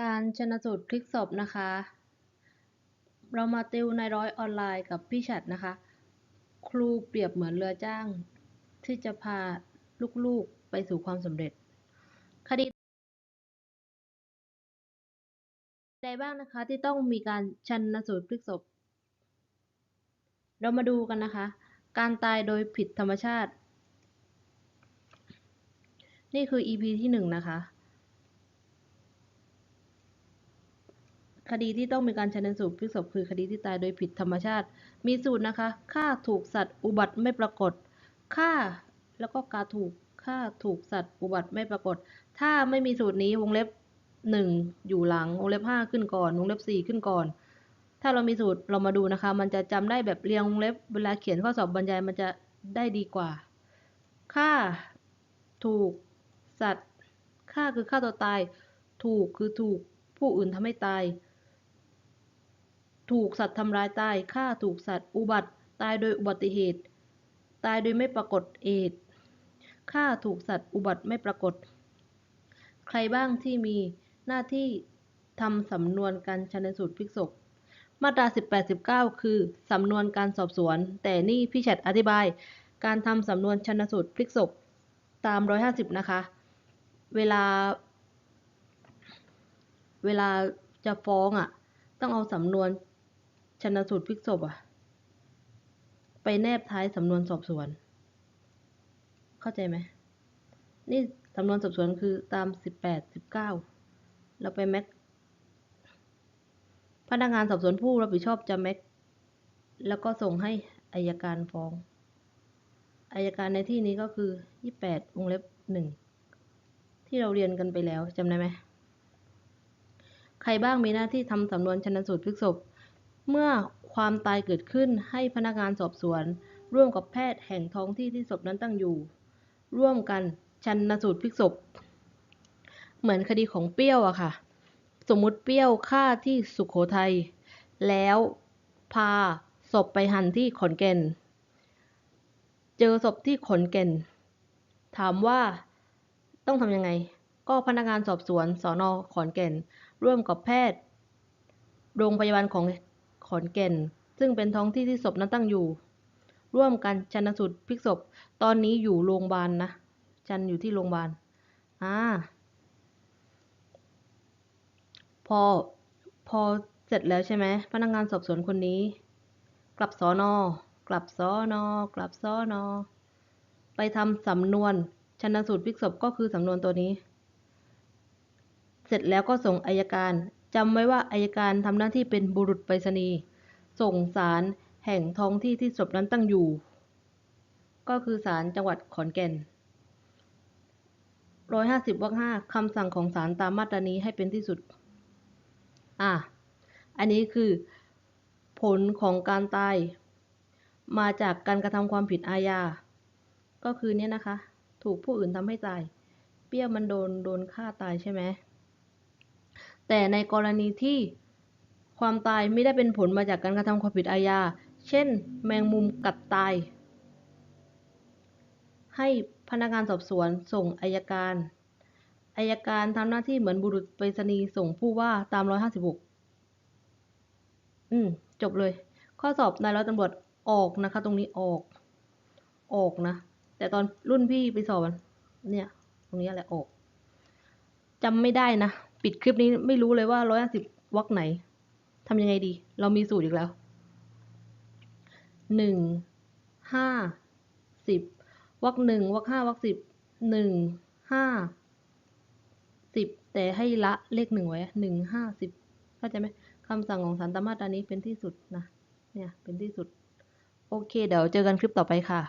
การชนสูตรพลิกศพนะคะ เรามาติวในร้อยออนไลน์กับพี่ฉัดนะคะ ครูเปรียบเหมือนเรือจ้าง ที่จะพาลูกๆไปสู่ความสำเร็จ คดีใดบ้างนะคะที่ต้องมีการชันสูตรพลิกศพ เรามาดูกันนะคะ การตายโดยผิดธรรมชาติ นี่คือ EP ที่หนึ่งนะคะ คดีที่ต้องมีการชันสูตรพลิกศพคือคดีที่ตายโดยผิดธรรมชาติ มีสูตรนะคะฆ่าถูกสัตว์อุบัติไม่ปรากฏฆ่าแล้วก็กาถูกฆ่าถูกสัตว์อุบัติไม่ปรากฏ ถ้าไม่มีสูตรนี้วงเล็บหนึ่งอยู่หลังวงเล็บห้าขึ้นก่อนวงเล็บสี่ขึ้นก่อน ถ้าเรามีสูตรเรามาดูนะคะ มันจะจำได้แบบเรียงวงเล็บเวลาเขียนข้อสอบบรรยายมันจะได้ดีกว่าฆ่าถูกสัตว์ฆ่าคือฆ่าตัวตาย ถูกคือถูกผู้อื่นทำให้ตาย ถูกสัตว์ทำร้ายตายฆ่าถูกสัตว์ อุบัติ ตายโดยอุบัติเหตุ ตายโดยไม่ปรากฏเหตุฆ่าถูกสัตว์ อุบัติไม่ปรากฏ ใครบ้างที่มีหน้าที่ทำสำนวนการชันสูตรพลิกศพมาตรา18 19 คือ สำนวนการสอบสวน แต่นี่พี่แชทอธิบาย การทำสำนวนชันสูตรพลิกศพตาม 150 นะคะ เวลา เวลาจะฟ้องอะ ต้องเอาสำนวน ชนสูตรพลิกศพอะไปแนบท้ายสำนวนสอบสวน เข้าใจไหม นี่สำนวนสอบสวนคือตาม18 19เก้าเราไปแม็กพนักงานสอบสวนผู้รับผิดชอบจะแม็กแล้วก็ส่งให้อายการฟ้องอายการในที่นี้ก็คือ28วงเล็บ1ที่เราเรียนกันไปแล้วจำได้ไหม ใครบ้างมีหน้าที่ทำสำนวนชนสูตรพลิกศพ เมื่อความตายเกิดขึ้นให้พนักงานสอบสวน ร่วมกับแพทย์แห่งท้องที่ที่ศพนั้นตั้งอยู่ ร่วมกันชันสูตรพลิกศพ เหมือนคดีของเปรี้ยวอะค่ะ สมมุติเปรี้ยวฆ่าที่สุขโขทัย แล้วพาศพไปหั่นที่ขอนแก่น เจอศพที่ขอนแก่น ถามว่าต้องทำยังไง ก็พนักงานสอบสวนสอนอขอนแก่น ร่วมกับแพทย์ โรงพยาบาลของ ขอนแก่น ซึ่งเป็นท้องที่ที่ศพนั้นตั้งอยู่ ร่วมกันชันสูตรพลิกศพ ตอนนี้อยู่โรงพยาบาลนะ ชันอยู่ที่โรงพยาบาล อ่า พอ พอเสร็จแล้วใช่ไหม พนักงานสอบสวนคนนี้ กลับสอนอ กลับสอนอ กลับสอนอ ไปทำสำนวนชันสูตรพลิกศพก็คือสำนวนตัวนี้ เสร็จแล้วก็ส่งอายการ จำไว้ว่าอายการทำหน้าที่เป็นบุรุษไปรษณีย์ส่งสารแห่งท้องที่ที่ศพนั้นตั้งอยู่ ก็คือศาลจังหวัดขอนแก่นร้อยห้าสิบวรรคห้าคำสั่งของศาลตามมาตรานี้ให้เป็นที่สุด อะ อันนี้คือ ผลของการตาย มาจากการกระทำความผิดอาญา ก็คือเนี่ยนะคะ ถูกผู้อื่นทำให้ตาย เปรี้ยมันโดนโดนฆ่าตายใช่ไหม แต่ในกรณีที่ความตายไม่ได้เป็นผลมาจากการกระทำความผิดอาญา เช่น แมงมุมกัดตาย ให้พนักงานสอบสวนส่งอายการ อายการทำหน้าที่เหมือนบุรุษไปรษณีย์ส่งผู้ว่าตาม156อืม จบเลย ข้อสอบนายร้อยตำรวจออกนะคะ ตรงนี้ออก ออกนะ แต่ตอนรุ่นพี่ไปสอบเนี่ย ตรงนี้อะไรออกจำไม่ได้นะ ปิดคลิปนี้ไม่รู้เลยว่า150วรรคไหนทำยังไงดี เรามีสูตรอีกแล้วหนึ่งห้าสิบวรรคหนึ่งวรรคห้าวรรคสิบหนึ่งห้าสิบแต่ให้ละเลขหนึ่งไว้หนึ่งห้าสิบเข้าใจไหมคำสั่งของศาลตามมาตรานี้เป็นที่สุดนะ เนี่ยเป็นที่สุด โอเค เดี๋ยวเจอกันคลิปต่อไปค่ะ